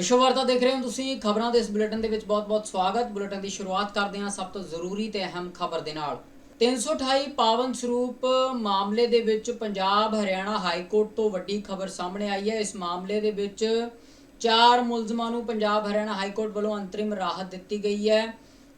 ਵਿਸ਼ਵ ਵਾਰਤਾ ਦੇਖ ਰਹੇ ਹੋ ਤੁਸੀਂ ਖਬਰਾਂ ਦੇ ਇਸ ਬੁਲੇਟਿਨ ਦੇ ਵਿੱਚ ਬਹੁਤ-ਬਹੁਤ ਸਵਾਗਤ। ਬੁਲੇਟਿਨ ਦੀ ਸ਼ੁਰੂਆਤ ਕਰਦੇ ਹਾਂ ਸਭ ਤੋਂ ਜ਼ਰੂਰੀ ਤੇ ਅਹਿਮ ਖਬਰ ਦੇ ਨਾਲ। 328 ਪਾਵਨ ਸਰੂਪ ਮਾਮਲੇ ਦੇ ਵਿੱਚ ਪੰਜਾਬ ਹਰਿਆਣਾ ਹਾਈ ਕੋਰਟ ਤੋਂ ਵੱਡੀ ਖਬਰ ਸਾਹਮਣੇ ਆਈ ਹੈ। ਇਸ ਮਾਮਲੇ ਦੇ ਵਿੱਚ ਚਾਰ ਮੁਲਜ਼ਮਾਂ ਨੂੰ ਪੰਜਾਬ ਹਰਿਆਣਾ ਹਾਈ ਕੋਰਟ ਵੱਲੋਂ ਅੰਤਰਿਮ ਰਾਹਤ ਦਿੱਤੀ ਗਈ ਹੈ।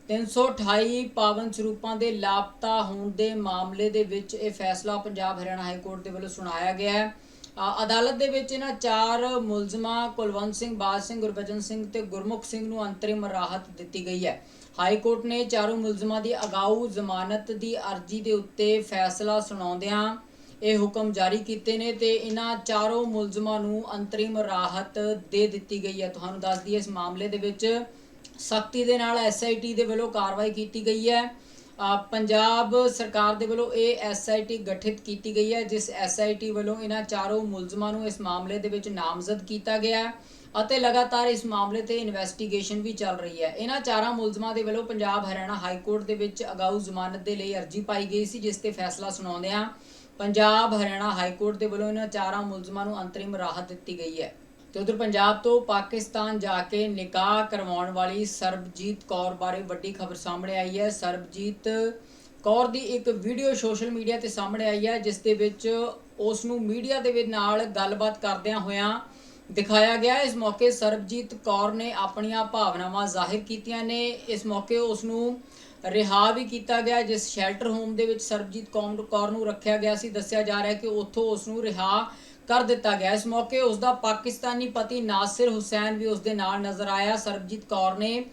328 ਪਾਵਨ ਸਰੂਪਾਂ ਦੇ ਲਾਪਤਾ ਹੋਣ ਦੇ ਮਾਮਲੇ ਦੇ ਵਿੱਚ ਇਹ ਫੈਸਲਾ ਪੰਜਾਬ ਹਰਿਆਣਾ ਹਾਈ ਕੋਰਟ ਦੇ ਵੱਲੋਂ ਸੁਣਾਇਆ ਗਿਆ ਹੈ। ਅਦਾਲਤ ਦੇ ਵਿੱਚ ਇਹਨਾਂ ਚਾਰ ਮੁਲਜ਼ਮਾਂ ਕੁਲਵੰਤ ਸਿੰਘ, ਬਾਜ ਸਿੰਘ, ਗੁਰਬਚਨ ਸਿੰਘ ਤੇ ਗੁਰਮੁਖ ਸਿੰਘ ਨੂੰ ਅੰਤਰਿਮ ਰਾਹਤ ਦਿੱਤੀ ਗਈ ਹੈ। ਹਾਈ ਕੋਰਟ ਨੇ ਚਾਰੋਂ ਮੁਲਜ਼ਮਾਂ ਦੀ ਅਗਾਊ ਜ਼ਮਾਨਤ ਦੀ ਅਰਜ਼ੀ ਦੇ ਉੱਤੇ ਫੈਸਲਾ ਸੁਣਾਉਂਦਿਆਂ ਇਹ ਹੁਕਮ ਜਾਰੀ ਕੀਤੇ ਨੇ ਤੇ ਇਹਨਾਂ ਚਾਰੋਂ ਮੁਲਜ਼ਮਾਂ ਨੂੰ ਅੰਤਰਿਮ ਰਾਹਤ ਦੇ ਦਿੱਤੀ ਗਈ ਹੈ। ਤੁਹਾਨੂੰ ਦੱਸ ਦਈਏ, ਇਸ ਮਾਮਲੇ ਦੇ ਵਿੱਚ ਸਖਤੀ ਦੇ ਨਾਲ ਐਸਆਈਟੀ ਦੇ ਵੱਲੋਂ ਕਾਰਵਾਈ ਕੀਤੀ ਗਈ ਹੈ। ਪੰਜਾਬ ਸਰਕਾਰ ਦੇ ਵੱਲੋਂ ਇਹ ਐਸਆਈਟੀ ਗਠਿਤ ਕੀਤੀ ਗਈ ਹੈ, ਜਿਸ ਐਸਆਈਟੀ ਵੱਲੋਂ ਇਹਨਾਂ ਚਾਰੋਂ ਮੁਲਜ਼ਮਾਂ ਨੂੰ ਇਸ ਮਾਮਲੇ ਦੇ ਵਿੱਚ ਨਾਮਜ਼ਦ ਕੀਤਾ ਗਿਆ ਹੈ ਅਤੇ ਲਗਾਤਾਰ ਇਸ ਮਾਮਲੇ ਤੇ ਇਨਵੈਸਟੀਗੇਸ਼ਨ ਵੀ ਚੱਲ ਰਹੀ ਹੈ। ਇਹਨਾਂ ਚਾਰਾਂ ਮੁਲਜ਼ਮਾਂ ਦੇ ਵੱਲੋਂ ਪੰਜਾਬ ਹਰਿਆਣਾ ਹਾਈ ਕੋਰਟ ਦੇ ਵਿੱਚ ਅਗਾਊ ਜ਼ਮਾਨਤ ਦੇ ਲਈ ਅਰਜ਼ੀ ਪਾਈ ਗਈ ਸੀ, ਜਿਸ ਤੇ ਫੈਸਲਾ ਸੁਣਾਉਂਦਿਆਂ ਪੰਜਾਬ ਹਰਿਆਣਾ ਹਾਈ ਕੋਰਟ ਦੇ ਵੱਲੋਂ ਇਹਨਾਂ ਚਾਰਾਂ ਮੁਲਜ਼ਮਾਂ ਨੂੰ ਅੰਤਰਿਮ ਰਾਹਤ ਦਿੱਤੀ ਗਈ ਹੈ। ਤੇ ਉਧਰ ਪੰਜਾਬ ਤੋਂ ਪਾਕਿਸਤਾਨ ਜਾ ਕੇ ਨਿਕਾਹ ਕਰਵਾਉਣ ਵਾਲੀ ਸਰਬਜੀਤ ਕੌਰ ਬਾਰੇ ਵੱਡੀ ਖਬਰ ਸਾਹਮਣੇ ਆਈ ਹੈ। ਸਰਬਜੀਤ ਕੌਰ ਦੀ ਇੱਕ ਵੀਡੀਓ ਸੋਸ਼ਲ ਮੀਡੀਆ ਤੇ ਸਾਹਮਣੇ ਆਈ ਹੈ, ਜਿਸ ਦੇ ਵਿੱਚ ਉਸ ਨੂੰ ਮੀਡੀਆ ਦੇ ਵਿੱਚ ਨਾਲ ਗੱਲਬਾਤ ਕਰਦਿਆਂ ਹੋਇਆਂ ਦਿਖਾਇਆ ਗਿਆ। ਇਸ ਮੌਕੇ ਸਰਬਜੀਤ ਕੌਰ ਨੇ ਆਪਣੀਆਂ ਭਾਵਨਾਵਾਂ ਜ਼ਾਹਿਰ ਕੀਤੀਆਂ ਨੇ। ਇਸ ਮੌਕੇ ਉਸ ਨੂੰ ਰਿਹਾ ਵੀ ਕੀਤਾ ਗਿਆ। ਜਿਸ ਸ਼ੈਲਟਰ ਹੋਮ ਦੇ ਵਿੱਚ ਸਰਬਜੀਤ ਕੌਰ ਕੌਰ ਨੂੰ ਰੱਖਿਆ ਗਿਆ ਸੀ, ਦੱਸਿਆ ਜਾ ਰਿਹਾ ਹੈ ਕਿ ਉੱਥੋਂ ਉਸ ਨੂੰ ਰਿਹਾ ਕਰ ਦਿੱਤਾ ਗਿਆ। ਇਸ ਮੌਕੇ ਉਸ ਦਾ ਪਾਕਿਸਤਾਨੀ ਪਤੀ ਨਾਸਿਰ ਹੁਸੈਨ ਵੀ ਉਸ ਦੇ ਨਾਲ ਨਜ਼ਰ ਆਇਆ। ਸਰਬਜੀਤ ਕੌਰ ਨੇ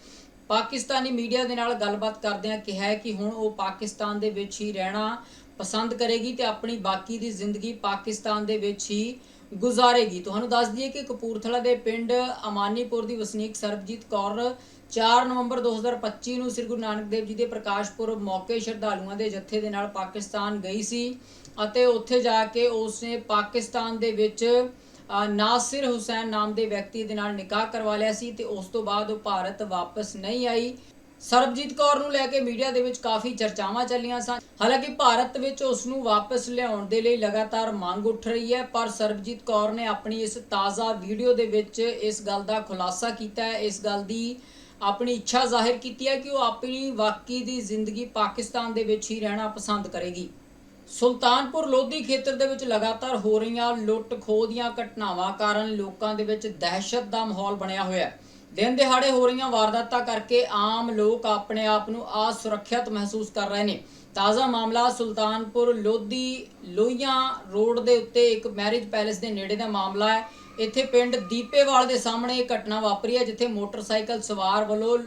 ਪਾਕਿਸਤਾਨੀ ਮੀਡੀਆ ਦੇ ਨਾਲ ਗੱਲਬਾਤ ਕਰਦਿਆਂ ਕਿਹਾ ਕਿ ਹੁਣ ਉਹ ਪਾਕਿਸਤਾਨ ਦੇ ਵਿੱਚ ਹੀ ਰਹਿਣਾ ਪਸੰਦ ਕਰੇਗੀ ਤੇ ਆਪਣੀ ਬਾਕੀ ਦੀ ਜ਼ਿੰਦਗੀ ਪਾਕਿਸਤਾਨ ਦੇ ਵਿੱਚ ਹੀ ਗੁਜ਼ਾਰੇਗੀ। ਤੁਹਾਨੂੰ ਦੱਸ ਦਈਏ ਕਿ ਕਪੂਰਥਲਾ ਦੇ ਪਿੰਡ ਅਮਾਨੀਪੁਰ ਦੀ ਵਸਨੀਕ ਸਰਬਜੀਤ ਕੌਰ 4 ਨਵੰਬਰ 2025 ਨੂੰ ਸ੍ਰੀ ਗੁਰੂ ਨਾਨਕ ਦੇਵ ਜੀ ਦੇ ਪ੍ਰਕਾਸ਼ ਪੁਰਬ ਮੌਕੇ ਸ਼ਰਧਾਲੂਆਂ ਦੇ ਜੱਥੇ ਦੇ ਨਾਲ ਪਾਕਿਸਤਾਨ ਗਈ ਸੀ ਅਤੇ ਉੱਥੇ ਜਾ ਕੇ ਉਸਨੇ ਪਾਕਿਸਤਾਨ ਦੇ ਵਿੱਚ ਨਾਸਿਰ ਹੁਸੈਨ ਨਾਮ ਦੇ ਵਿਅਕਤੀ ਦੇ ਨਾਲ ਨਿਕਾਹ ਕਰਵਾ ਲਿਆ ਸੀ ਤੇ ਉਸ ਤੋਂ ਬਾਅਦ ਉਹ ਭਾਰਤ ਵਾਪਸ ਨਹੀਂ ਆਈ। ਸਰਬਜੀਤ ਕੌਰ ਨੂੰ ਲੈ ਕੇ ਮੀਡੀਆ ਦੇ ਵਿੱਚ ਕਾਫੀ ਚਰਚਾਵਾਂ ਚੱਲੀਆਂ ਸਨ। ਹਾਲਾਂਕਿ ਭਾਰਤ ਵਿੱਚ ਉਸ ਨੂੰ ਵਾਪਸ ਲਿਆਉਣ ਦੇ ਲਈ ਲਗਾਤਾਰ ਮੰਗ ਉੱਠ ਰਹੀ ਹੈ, ਪਰ ਸਰਬਜੀਤ ਕੌਰ ਨੇ ਆਪਣੀ ਇਸ ਤਾਜ਼ਾ ਵੀਡੀਓ ਦੇ ਵਿੱਚ ਇਸ ਗੱਲ ਦਾ ਖੁਲਾਸਾ ਕੀਤਾ ਹੈ। ਇਸ ਗੱਲ ਦੀ ਆਪਣੀ ਇੱਛਾ ਜ਼ਾਹਿਰ ਕੀਤੀ ਹੈ ਕਿ ਉਹ ਆਪਣੀ ਵਾਕਈ ਦੀ ਜ਼ਿੰਦਗੀ ਪਾਕਿਸਤਾਨ ਦੇ ਵਿੱਚ ਹੀ ਰਹਿਣਾ ਪਸੰਦ ਕਰੇਗੀ। ਸੁਲਤਾਨਪੁਰ ਲੋਧੀ ਖੇਤਰ ਦੇ ਵਿੱਚ ਲਗਾਤਾਰ ਹੋ ਰਹੀਆਂ ਲੁੱਟ ਖੋਹ ਦੀਆਂ ਘਟਨਾਵਾਂ ਕਾਰਨ ਲੋਕਾਂ ਦੇ ਵਿੱਚ ਦਹਿਸ਼ਤ ਦਾ ਮਾਹੌਲ ਬਣਿਆ ਹੋਇਆ ਹੈ। ਦਿਨ ਦਿਹਾੜੇ ਹੋ ਰਹੀਆਂ ਵਾਰਦਾਤਾਂ ਕਰਕੇ ਆਮ ਲੋਕ ਆਪਣੇ ਆਪ ਨੂੰ ਅਸੁਰੱਖਿਅਤ ਮਹਿਸੂਸ ਕਰ ਰਹੇ ਨੇ। ਤਾਜ਼ਾ ਮਾਮਲਾ ਸੁਲਤਾਨਪੁਰ ਲੋਧੀ ਲੋਹੀਆਂ ਰੋਡ ਦੇ ਉੱਤੇ ਇੱਕ ਮੈਰਿਜ ਪੈਲੇਸ ਦੇ ਨੇੜੇ ਦਾ ਮਾਮਲਾ ਹੈ। ਇੱਥੇ ਪਿੰਡ ਦੀਪੇਵਾਲ ਦੇ ਸਾਹਮਣੇ ਇਹ ਘਟਨਾ ਵਾਪਰੀ ਹੈ ਜਿੱਥੇ ਮੋਟਰਸਾਈਕਲ ਸਵਾਰ ਵੱਲੋਂ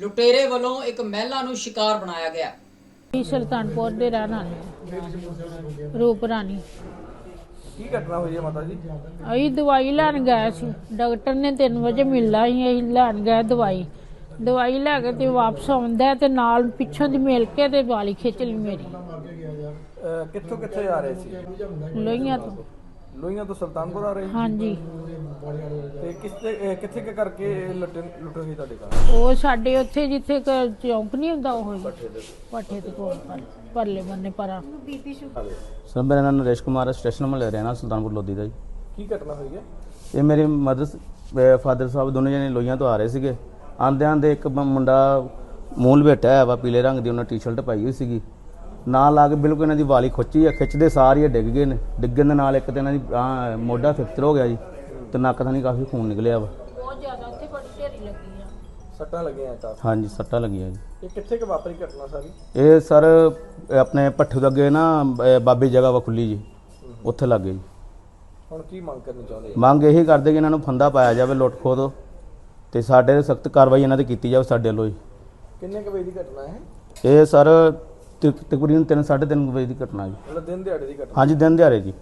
ਲੁਟੇਰੇ ਵੱਲੋਂ ਇੱਕ ਮਹਿਲਾ ਨੂੰ ਸ਼ਿਕਾਰ ਬਣਾਇਆ ਗਿਆ। ਇਹ ਸੁਲਤਾਨਪੁਰ ਦੇ ਰਹਿਣ ਵਾਲੇ ਹਾਂ। ਰੂਪ ਰਾਣੀ। ਕੀ ਘਟਨਾ ਹੋਈ ਹੈ ਮਾਤਾ ਜੀ? ਅਸੀਂ ਦਵਾਈ ਲੈਣ ਗਏ ਸੀ। ਡਾਕਟਰ ਨੇ 3 ਵਜੇ ਮਿਲਣਾ ਸੀ ਅਸੀਂ ਲੈਣ ਗਏ ਦਵਾਈ। ਦਵਾਈ ਲੈ ਕੇ ਤੇ ਵਾਪਸ ਆਉਂਦਾ ਤੇ ਨਾਲ ਪਿੱਛੋਂ ਦੀ ਮਿਲ ਕੇ ਤੇ ਵਾਲੀ ਖਿੱਚ ਲਈ ਮੇਰੀ। ਅਹ ਕਿੱਥੋਂ ਕਿੱਥੇ ਆ ਰਹੇ ਸੀ? ਲੋਹੀਆਂ ਤੋਂ। ਲੋਹੀਆਂ ਤੋਂ ਸੁਲਤਾਨਪੁਰ ਆ ਰਹੇ? ਹਾਂਜੀ। ਤੇ ਕਿਸ ਤੇ ਕਿੱਥੇ ਕੁ ਕਰਕੇ ਲੁੱਟ ਲੁੱਟ ਹੋਈ ਤੁਹਾਡੇ ਘਰ? ਉਹ ਸਾਡੇ ਉੱਥੇ ਜਿੱਥੇ ਕ ਚੌਂਕ ਨਹੀਂ ਹੁੰਦਾ ਉਹ ਹੀ ਪੱਠੇ ਤੇ ਕੋਲ। ਪਰ- ਪਰਲੇ ਬੰਨੇ ਪਰਾਂ ਸਰ ਮੇਰਾ ਨਾਮ ਨਰੇਸ਼ ਕੁਮਾਰ ਹੈ ਸਟੇਸ਼ਨ ਮਹੱਲੇ ਰਹਿਣਾ ਸੁਲਤਾਨਪੁਰ ਲੋਧੀ ਦਾ ਜੀ। ਕੀ ਘਟਨਾ ਹੋਈ ਹੈ? ਇਹ ਮੇਰੇ ਮਦਰ ਫਾਦਰ ਸਾਹਿਬ ਦੋਨੇ ਜਣੇ ਲੋਹੀਆਂ ਤੋਂ ਆ ਰਹੇ ਸੀਗੇ। ਆਂਦੇ ਆਂਦੇ ਇੱਕ ਬ- ਮੁੰਡਾ ਮੂਲ ਬੈਠਾ ਹੈ ਵਾ ਪੀਲੇ ਰੰਗ ਦੀ ਉਹਨਾਂ ਟੀ-ਸ਼ਰਟ ਪਾਈ ਹੋਈ ਸੀਗੀ। ਨਾਲ ਲਾ ਕੇ ਬਿਲਕੁਲ ਇਹਨਾਂ ਦੀ ਵਾਲੀ ਖੁੱਚੀ ਆ ਖਿੱਚਦੇ ਸਾਰ ਹੀ ਇਹ ਡਿੱਗ ਗਏ ਨੇ। ਡਿੱਗਣ ਦੇ ਨਾਲ ਇੱਕ ਤੇ ਇਹਨਾਂ ਦੀ ਆਹ, ਮੋਢਾ ਫ੍ਰੈਕਚਰ ਹੋ ਗਿਆ ਜੀ ਤੇ ਨੱਕ ਥਾਣੀ ਕਾਫੀ ਖੂਨ ਨਿਕਲਿਆ ਵਾ। ਬਹੁਤ ਜ਼ਿਆਦਾ ਉੱਥੇ ਬੜੀ ਢੇਰੀ ਲੱਗੀ ਆ। ਸੱਟਾਂ ਲੱਗੀਆਂ ਤਾਂ। ਹਾਂਜੀ ਸੱਟਾਂ ਲੱਗੀਆਂ ਜੀ। ਇਹ ਕਿੱਥੇ ਕੁ ਵਾਪਰੀ ਘਟਨਾ ਸਾਰੀ? ਇਹ ਸਰ ਆਪਣੇ ਪੱਠੂ ਦੇ ਅੱਗੇ ਨਾ ਅਹ, ਬਾਬੇ ਜਗ੍ਹਾ ਵਾ ਖੁੱਲੀ ਜੀ। ਉੱਥੇ ਲੱਗੇ ਜੀ। ਹੁਣ ਕੀ ਮੰਗ ਕਰਨੀ ਚਾਹੁੰਦੇ ਮੰਗ ਇਹੀ ਕਰਦੇ ਕਿ ਇਹਨਾਂ ਨੂੰ ਫੰਦਾ ਪਾਇਆ ਜਾਵੇ ਲੁੱਟ ਖੋਹ ਤੋਂ। ਤੇ ਸਾਡੇ ਸਖਤ ਕਾਰਵਾਈ ਇਹਨਾਂ ਤੇ ਕੀਤੀ ਜਾਵੇ ਸਾਡੇ ਵੱਲੋਂ ਜੀ। ਕਿੰਨੇ ਕੁ ਵਜੇ ਦੀ ਘਟਨਾ ਹੈ? ਇਹ ਸਰ ਤਕ- ਤਕਰੀਬਨ 3:30 ਵਜੇ ਦੀ ਘਟਨਾ ਜੀ। ਮਤਲਬ ਦਿਨ ਦਿਹਾੜੇ ਦੀ ਘਟਨਾ। ਹਾਂਜੀ ਦਿਨ ਦਿਹਾੜੇ ਜੀ।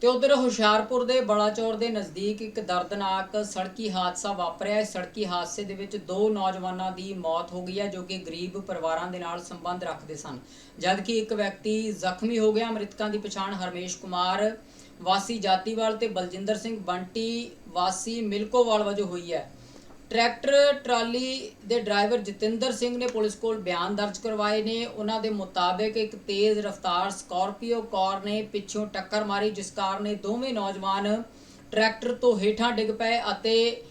ਤੇ ਉਧਰ ਹੁਸ਼ਿਆਰਪੁਰ ਦੇ ਬਲਾਚੌਰ ਦੇ ਨਜ਼ਦੀਕ ਇੱਕ ਦਰਦਨਾਕ ਸੜਕੀ ਹਾਦਸਾ ਵਾਪਰਿਆ। ਇਸ ਸੜਕੀ ਹਾਦਸੇ ਦੇ ਵਿੱਚ ਦੋ ਨੌਜਵਾਨਾਂ ਦੀ ਮੌਤ ਹੋ ਗਈ ਹੈ ਜੋ ਕਿ ਗਰੀਬ ਪਰਿਵਾਰਾਂ ਦੇ ਨਾਲ ਸੰਬੰਧ ਰੱਖਦੇ ਸਨ। ਜਦਕਿ ਇੱਕ ਵਿਅਕਤੀ ਜ਼ਖਮੀ ਹੋ ਗਿਆ ਮ੍ਰਿਤਕਾਂ ਦੀ ਪਛਾਣ ਹਰਮੇਸ਼ ਕੁਮਾਰ ਵਾਸੀ ਜਾਤੀਵਾਲ ਤੇ ਬਲਜਿੰਦਰ ਸਿੰਘ ਬੰਟੀ ਵਾਸੀ ਮਿਲਕੋਵਾਲ ਵਜੋਂ ਹੋਈ ਹੈ। ਟਰੈਕਟਰ ਟਰਾਲੀ ਦੇ ਡਰਾਈਵਰ ਜਤਿੰਦਰ ਸਿੰਘ ਨੇ ਪੁਲਿਸ ਕੋਲ ਬਿਆਨ ਦਰਜ ਕਰਵਾਏ ਨੇ। ਉਹਨਾਂ ਦੇ ਮੁਤਾਬਕ ਇੱਕ ਤੇਜ਼ ਰਫ਼ਤਾਰ ਸਕਾਰਪੀਓ ਕਾਰ ਨੇ ਪਿੱਛੋਂ ਟੱਕਰ ਮਾਰੀ ਜਿਸ ਕਾਰਨ ਇਹ ਦੋਵੇਂ ਨੌਜਵਾਨ ਟਰੈਕਟਰ ਤੋਂ ਹੇਠਾਂ ਡਿੱਗ ਪਏ ਅਤੇ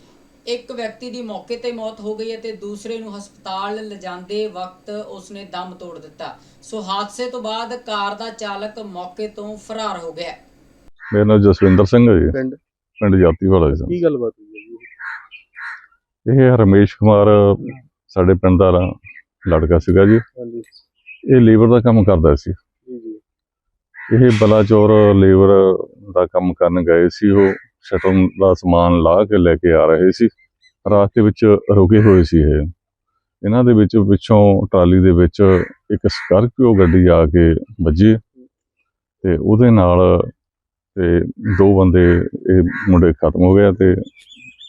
ਇੱਕ ਵਿਅਕਤੀ ਦੀ ਮੌਕੇ ਤੇ ਮੌਤ ਹੋ ਗਈ ਅਤੇ ਦੂਸਰੇ ਨੂੰ ਹਸਪਤਾਲ ਲਿਜਾਂਦੇ ਵਕਤ ਉਸਨੇ ਦਮ ਤੋੜ ਦਿੱਤਾ। ਸੋ ਹਾਦਸੇ ਤੋਂ ਬਾਅਦ ਕਾਰ ਦਾ ਚਾਲਕ ਮੌਕੇ ਤੋਂ ਫਰਾਰ ਹੋ ਗਿਆ। ਮੇਰਾ ਨਾਮ ਜਸਵਿੰਦਰ ਸਿੰਘ ਹੈ ਜੀ। ਪਿੰਡ? ਪਿੰਡ ਜਾਤੀ ਵਾਲਾ ਜੀ। ਕੀ ਗੱਲਬਾਤ ਹੋਈ? ਇਹ ਰਮੇਸ਼ ਕੁਮਾਰ ਸਾਡੇ ਪਿੰਡ ਦਾ ਲੜਕਾ ਸੀਗਾ ਜੀ। ਇਹ ਲੇਬਰ ਦਾ ਕੰਮ ਕਰਦਾ ਸੀ। ਇਹ ਬਲਾਚੌਰ ਲੇਬਰ ਦਾ ਕੰਮ ਕਰਨ ਗਏ ਸੀ। ਉਹ ਸ਼ਟਲ ਦਾ ਸਮਾਨ ਲਾ ਕੇ ਲੈ ਕੇ ਆ ਰਹੇ ਸੀ। ਰਾਸਤੇ ਵਿੱਚ ਰੁਕੇ ਹੋਏ ਸੀ ਇਹ। ਇਹਨਾਂ ਦੇ ਵਿੱਚ ਪਿੱਛੋਂ ਟਰਾਲੀ ਦੇ ਵਿੱਚ ਇੱਕ ਸਕਾਰਪੀਓ ਗੱਡੀ ਆ ਕੇ ਵੱਜੀ ਤੇ ਉਹਦੇ ਨਾਲ ਤੇ ਦੋ ਬੰਦੇ ਇਹ ਮੁੰਡੇ ਖਤਮ ਹੋ ਗਏ ਤੇ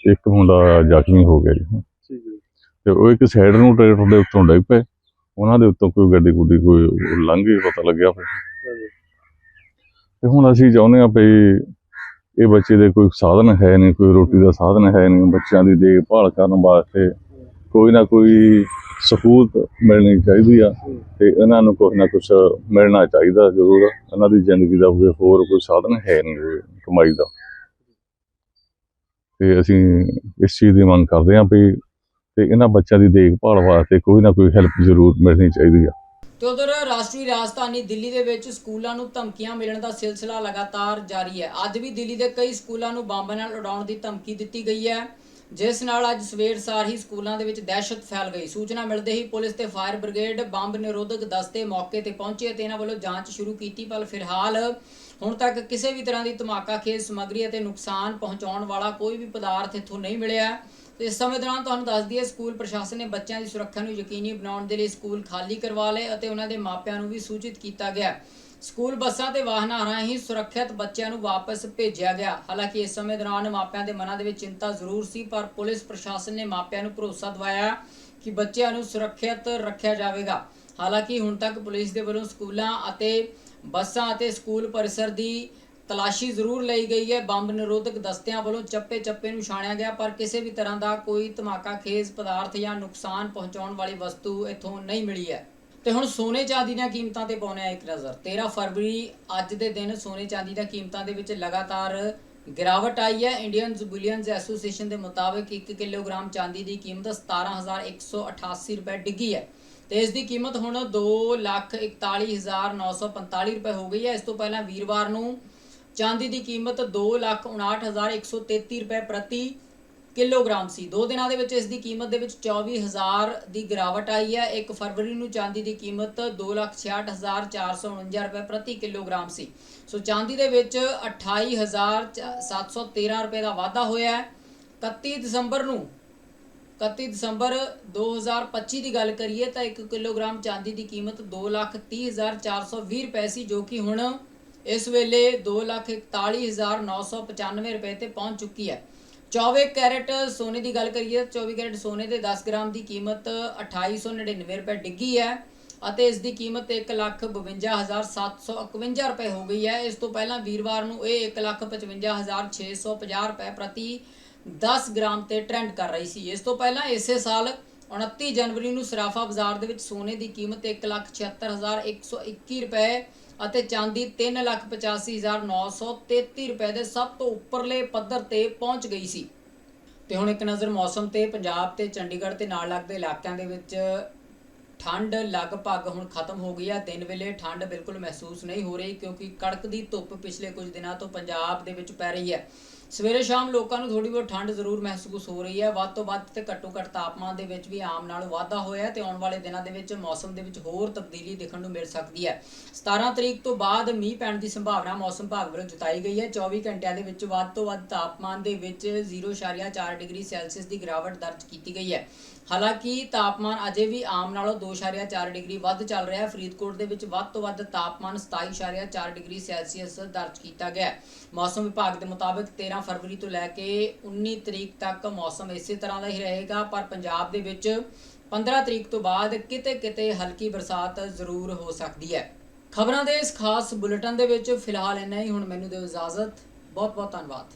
ਇੱਕ ਮੁੰਡਾ ਜ਼ਖਮੀ ਹੋ ਗਿਆ ਜੀ। ਤੇ ਉਹ ਇੱਕ ਸਾਈਡ ਨੂੰ ਟਰੈਕਟਰ ਦੇ ਉੱਤੋਂ ਡਿੱਗ ਪਏ। ਉਹਨਾਂ ਦੇ ਉੱਤੋਂ ਕੋਈ ਗੱਡੀ ਗੁੱਡੀ ਕੋਈ ਲੰਘ ਗਈ ਪਤਾ ਲੱਗਿਆ ਫਿਰ। ਤੇ ਹੁਣ ਅਸੀਂ ਚਾਹੁੰਦੇ ਹਾਂ ਵੀ ਇਹ ਬੱਚੇ ਦੇ ਕੋਈ ਸਾਧਨ ਹੈ ਨਹੀਂ ਕੋਈ ਰੋਟੀ ਦਾ ਸਾਧਨ ਹੈ ਨਹੀਂ ਬੱਚਿਆਂ ਦੀ ਦੇਖਭਾਲ ਕਰਨ ਵਾਸਤੇ ਕੋਈ ਨਾ ਕੋਈ ਸਹੂਲਤ ਮਿਲਣੀ ਚਾਹੀਦੀ ਆ ਤੇ ਇਹਨਾਂ ਨੂੰ ਕੁਛ ਨਾ ਕੁਛ ਮਿਲਣਾ ਚਾਹੀਦਾ ਜ਼ਰੂਰ। ਇਹਨਾਂ ਦੀ ਜ਼ਿੰਦਗੀ ਦਾ ਕੋਈ ਹੋਰ ਕੋਈ ਸਾਧਨ ਹੈ ਨਹੀਂ ਕਮਾਈ ਦਾ। ਤੇ ਅਸੀਂ ਇਸ ਚੀਜ਼ ਦੀ ਮੰਗ ਕਰਦੇ ਹਾਂ ਵੀ ਤੇ ਇਹਨਾਂ ਬੱਚਿਆਂ ਦੀ ਦੇਖਭਾਲ ਵਾਸਤੇ ਕੋਈ ਨਾ ਕੋਈ ਹੈਲਪ ਜ਼ਰੂਰ ਮਿਲਣੀ ਚਾਹੀਦੀ ਆ। ਤੇ ਉਧਰ ਰਾਸ਼ਟਰੀ ਰਾਜਧਾਨੀ ਦਿੱਲੀ ਦੇ ਵਿੱਚ ਸਕੂਲਾਂ ਨੂੰ ਧਮਕੀਆਂ ਮਿਲਣ ਦਾ ਸਿਲਸਿਲਾ ਲਗਾਤਾਰ ਜਾਰੀ ਹੈ। ਅੱਜ ਵੀ ਦਿੱਲੀ ਦੇ ਕਈ ਸਕੂਲਾਂ ਨੂੰ ਬੰਬਾਂ ਨਾਲ ਉਡਾਉਣ ਦੀ ਧਮਕੀ ਦਿੱਤੀ ਗਈ ਹੈ, ਜਿਸ ਨਾਲ ਅੱਜ ਸਵੇਰ ਸਾਰ ਹੀ ਸਕੂਲਾਂ ਦੇ ਵਿੱਚ ਦਹਿਸ਼ਤ ਫੈਲ ਗਈ। ਸੂਚਨਾ ਮਿਲਦੇ ਹੀ ਪੁਲਿਸ ਤੇ ਫਾਇਰ ਬ੍ਰਿਗੇਡ ਬੰਬ ਨਿਰੋਧਕ ਦਸਤੇ ਮੌਕੇ ਤੇ ਪਹੁੰਚੇ ਤੇ ਇਹਨਾਂ ਵੱਲੋਂ ਜਾਂਚ ਸ਼ੁਰੂ ਕੀਤੀ, ਪਰ ਫਿਲਹਾਲ ਹੁਣ ਤੱਕ ਕਿਸੇ ਵੀ ਤਰ੍ਹਾਂ ਦੀ ਧਮਾਕਾ ਖੇਜ ਸਮੱਗਰੀ ਅਤੇ ਨੁਕਸਾਨ ਪਹੁੰਚਾਉਣ ਵਾਲਾ ਕੋਈ ਵੀ ਪਦਾਰਥ ਇੱਥੋਂ ਨਹੀਂ ਮਿਲਿਆ। ਇਸ ਸਮੇਂ ਦੌਰਾਨ ਤੁਹਾਨੂੰ ਦੱਸ ਦਈਏ, ਸਕੂਲ ਪ੍ਰਸ਼ਾਸਨ ਨੇ ਬੱਚਿਆਂ ਦੀ ਸੁਰੱਖਿਆ ਨੂੰ ਯਕੀਨੀ ਬਣਾਉਣ ਦੇ ਲਈ ਸਕੂਲ ਖਾਲੀ ਕਰਵਾ ਲਏ ਅਤੇ ਉਹਨਾਂ ਦੇ ਮਾਪਿਆਂ ਨੂੰ ਵੀ ਸੂਚਿਤ ਕੀਤਾ ਗਿਆ। ਸਕੂਲ ਬੱਸਾਂ ਤੇ ਵਾਹਨਾਂ ਰਾਹੀਂ ਸੁਰੱਖਿਅਤ ਬੱਚਿਆਂ ਨੂੰ ਵਾਪਸ ਭੇਜਿਆ ਗਿਆ। ਹਾਲਾਂਕਿ ਇਸ ਸਮੇਂ ਦੌਰਾਨ ਮਾਪਿਆਂ ਦੇ ਮਨਾਂ ਦੇ ਵਿੱਚ ਚਿੰਤਾ ਜ਼ਰੂਰ ਸੀ, ਪਰ ਪੁਲਿਸ ਪ੍ਰਸ਼ਾਸਨ ਨੇ ਮਾਪਿਆਂ ਨੂੰ ਭਰੋਸਾ ਦਿਵਾਇਆ ਕਿ ਬੱਚਿਆਂ ਨੂੰ ਸੁਰੱਖਿਅਤ ਰੱਖਿਆ ਜਾਵੇਗਾ। ਹਾਲਾਂਕਿ ਹੁਣ ਤੱਕ ਪੁਲਿਸ ਦੇ ਵੱਲੋਂ ਸਕੂਲਾਂ ਅਤੇ ਬੱਸਾਂ ਅਤੇ ਸਕੂਲ ਪਰਿਸਰ ਦੀ ਤਲਾਸ਼ੀ ਜ਼ਰੂਰ ਲਈ ਗਈ ਹੈ। ਬੰਬ ਨਿਰੋਧਕ ਦਸਤਿਆਂ ਵੱਲੋਂ ਚੱਪੇ ਚੱਪੇ ਨੂੰ ਛਾਣਿਆ ਗਿਆ, ਪਰ ਕਿਸੇ ਵੀ ਤਰ੍ਹਾਂ ਦਾ ਕੋਈ ਧਮਾਕਾ ਖੇਜ਼ ਪਦਾਰਥ ਜਾਂ ਨੁਕਸਾਨ ਪਹੁੰਚਾਉਣ ਵਾਲੀ ਵਸਤੂ ਇੱਥੋਂ ਨਹੀਂ ਮਿਲੀ ਹੈ। ਤੇ ਹੁਣ ਸੋਨੇ ਚਾਂਦੀ ਦੀਆਂ ਕੀਮਤਾਂ ਤੇ ਪਾਉਣੇ ਆ ਇੱਕ ਨਜ਼ਰ। 13 ਫਰਵਰੀ ਅੱਜ ਦੇ ਦਿਨ ਸੋਨੇ ਚਾਂਦੀ ਦੀਆਂ ਕੀਮਤਾਂ ਦੇ ਵਿੱਚ ਲਗਾਤਾਰ ਗਿਰਾਵਟ ਆਈ ਹੈ। ਇੰਡੀਅਨ ਬੁਲੀਅਨਸ ਐਸੋਸੀਏਸ਼ਨ ਦੇ ਮੁਤਾਬਕ 1 ਕਿਲੋਗ੍ਰਾਮ ਚਾਂਦੀ ਦੀ ਕੀਮਤ 17188 ਰੁਪਏ ਡਿੱਗੀ ਹੈ। ਤੇ ਇਸ ਦੀ ਕੀਮਤ ਹੁਣ 241945 ਰੁਪਏ ਹੋ ਗਈ ਹੈ। ਇਸ ਤੋਂ ਪਹਿਲਾਂ ਵੀਰਵਾਰ ਨੂੰ ਚਾਂਦੀ ਦੀ ਕੀਮਤ 259133 ਰੁਪਏ ਪ੍ਰਤੀ ਕਿਲੋਗ੍ਰਾਮ ਸੀ। ਦੋ ਦਿਨਾਂ ਦੇ ਵਿੱਚ ਇਸ ਦੀ ਕੀਮਤ ਦੇ ਵਿੱਚ 24000 ਦੀ ਗਿਰਾਵਟ ਆਈ ਹੈ। 1 ਫਰਵਰੀ ਨੂੰ ਚਾਂਦੀ ਦੀ ਕੀਮਤ 266449 ਰੁਪਏ ਪ੍ਰਤੀ ਕਿਲੋਗ੍ਰਾਮ ਸੀ। ਸੋ ਚਾਂਦੀ ਦੇ ਵਿੱਚ 28713 ਰੁਪਏ ਦਾ ਵਾਧਾ ਹੋਇਆ ਹੈ। 31 ਦਸੰਬਰ ਨੂੰ 31 ਦਸੰਬਰ 2025 ਦੀ ਗੱਲ ਕਰੀਏ ਤਾਂ 1 ਕਿਲੋਗ੍ਰਾਮ ਚਾਂਦੀ ਦੀ ਕੀਮਤ 230420 ਰੁਪਏ ਸੀ, ਜੋ ਕਿ ਹੁਣ ਇਸ ਵੇਲੇ 241995 ਰੁਪਏ ਤੇ ਪਹੁੰਚ ਚੁੱਕੀ ਹੈ। 24 ਕੈਰਟ ਸੋਨੇ ਦੀ ਗੱਲ ਕਰੀਏ ਤਾਂ 24 ਕੈਰਟ ਸੋਨੇ ਦੇ 10 ਗ੍ਰਾਮ ਦੀ ਕੀਮਤ 2899 ਰੁਪਏ ਡਿੱਗੀ ਹੈ ਅਤੇ ਇਸ ਦੀ ਕੀਮਤ 152751 ਰੁਪਏ ਹੋ ਗਈ ਹੈ। ਇਸ ਤੋਂ ਪਹਿਲਾਂ ਵੀਰਵਾਰ ਨੂੰ ਇਹ 155650 ਰੁਪਏ ਪ੍ਰਤੀ 10 ਗ੍ਰਾਮ ਤੇ ਟ੍ਰੈਂਡ ਕਰ ਰਹੀ ਸੀ। ਇਸ ਤੋਂ ਪਹਿਲਾਂ ਇਸੇ ਸਾਲ 29 ਜਨਵਰੀ ਨੂੰ ਸਰਾਫਾ ਬਾਜ਼ਾਰ ਦੇ ਵਿੱਚ ਸੋਨੇ ਦੀ ਕੀਮਤ 176121 ਰੁਪਏ ਅਤੇ ਚਾਂਦੀ 385933 ਰੁਪਏ ਦੇ ਸਭ ਤੋਂ ਉੱਪਰਲੇ ਪੱਧਰ ਤੇ ਪਹੁੰਚ ਗਈ ਸੀ। ਤੇ ਹੁਣ ਇੱਕ ਨਜ਼ਰ ਮੌਸਮ ਤੇ, ਪੰਜਾਬ ਤੇ, ਚੰਡੀਗੜ੍ਹ ਤੇ ਨਾਲ ਲੱਗਦੇ ਇਲਾਕਿਆਂ ਦੇ ਵਿੱਚ ਠੰਡ ਲਗਭਗ ਹੁਣ ਖਤਮ ਹੋ ਗਈ ਹੈ। ਦਿਨ ਵੇਲੇ ਠੰਡ ਬਿਲਕੁਲ ਮਹਿਸੂਸ ਨਹੀਂ ਹੋ ਰਹੀ ਕਿਉਂਕਿ ਕੜਕਦੀ ਧੁੱਪ ਪਿਛਲੇ ਕੁਝ ਦਿਨਾਂ ਤੋਂ ਪੰਜਾਬ ਦੇ ਵਿੱਚ ਪੈ ਰਹੀ ਹੈ। ਸਵੇਰੇ ਸ਼ਾਮ ਲੋਕਾਂ ਨੂੰ ਥੋੜੀ ਬਹੁਤ ਠੰਡ ਜ਼ਰੂਰ ਮਹਿਸੂਸ ਹੋ ਰਹੀ ਹੈ। ਵੱਧ ਤੋਂ ਵੱਧ ਤੇ ਘੱਟੋ ਘੱਟ ਤਾਪਮਾਨ ਦੇ ਵਿੱਚ ਵੀ ਆਮ ਨਾਲੋਂ ਵਾਧਾ ਹੋਇਆ ਹੈ ਤੇ ਆਉਣ ਵਾਲੇ ਦਿਨਾਂ ਦੇ ਵਿੱਚ ਮੌਸਮ ਦੇ ਵਿੱਚ ਹੋਰ ਤਬਦੀਲੀ ਦੇਖਣ ਨੂੰ ਮਿਲ ਸਕਦੀ ਹੈ। 17 ਤਰੀਕ ਤੋਂ ਬਾਅਦ ਮੀਂਹ ਪੈਣ ਦੀ ਸੰਭਾਵਨਾ ਮੌਸਮ ਵਿਭਾਗ ਵੱਲੋਂ ਜਤਾਈ ਗਈ ਹੈ। 24 ਘੰਟਿਆਂ ਦੇ ਵਿੱਚ ਵੱਧ ਤੋਂ ਵੱਧ ਤਾਪਮਾਨ ਦੇ ਵਿੱਚ 0.4 ਡਿਗਰੀ ਸੈਲਸੀਅਸ ਦੀ ਗਿਰਾਵਟ ਦਰਜ ਕੀਤੀ ਗਈ ਹੈ। ਹਾਲਾਂਕਿ ਤਾਪਮਾਨ ਅਜੇ ਵੀ ਆਮ ਨਾਲੋਂ 2.4 ਡਿਗਰੀ ਵੱਧ ਚੱਲ ਰਿਹਾ ਹੈ। ਫਰੀਦਕੋਟ ਦੇ ਵਿੱਚ ਵੱਧ ਤੋਂ ਵੱਧ ਤਾਪਮਾਨ 27.4 ਡਿਗਰੀ ਸੈਲਸੀਅਸ ਦਰਜ ਕੀਤਾ ਗਿਆ ਮੌਸਮ ਵਿਭਾਗ ਦੇ ਮੁਤਾਬਕ 13 ਫਰਵਰੀ ਤੋਂ ਲੈ ਕੇ 19 ਤਰੀਕ ਤੱਕ ਮੌਸਮ ਇਸੇ ਤਰ੍ਹਾਂ ਦਾ ਹੀ ਰਹੇਗਾ, ਪਰ ਪੰਜਾਬ ਦੇ ਵਿੱਚ 15 ਤਰੀਕ ਤੋਂ ਬਾਅਦ ਕਿਤੇ-ਕਿਤੇ ਹਲਕੀ ਬਰਸਾਤ ਜ਼ਰੂਰ ਹੋ ਸਕਦੀ ਹੈ। ਖਬਰਾਂ ਦੇ ਇਸ ਖਾਸ ਬੁਲੇਟਿਨ ਦੇ ਵਿੱਚ ਫਿਲਹਾਲ ਇੰਨਾ ਹੀ। ਹੁਣ ਮੈਨੂੰ ਦਿਓ ਇਜਾਜ਼ਤ। ਬਹੁਤ ਬਹੁਤ ਧੰਨਵਾਦ।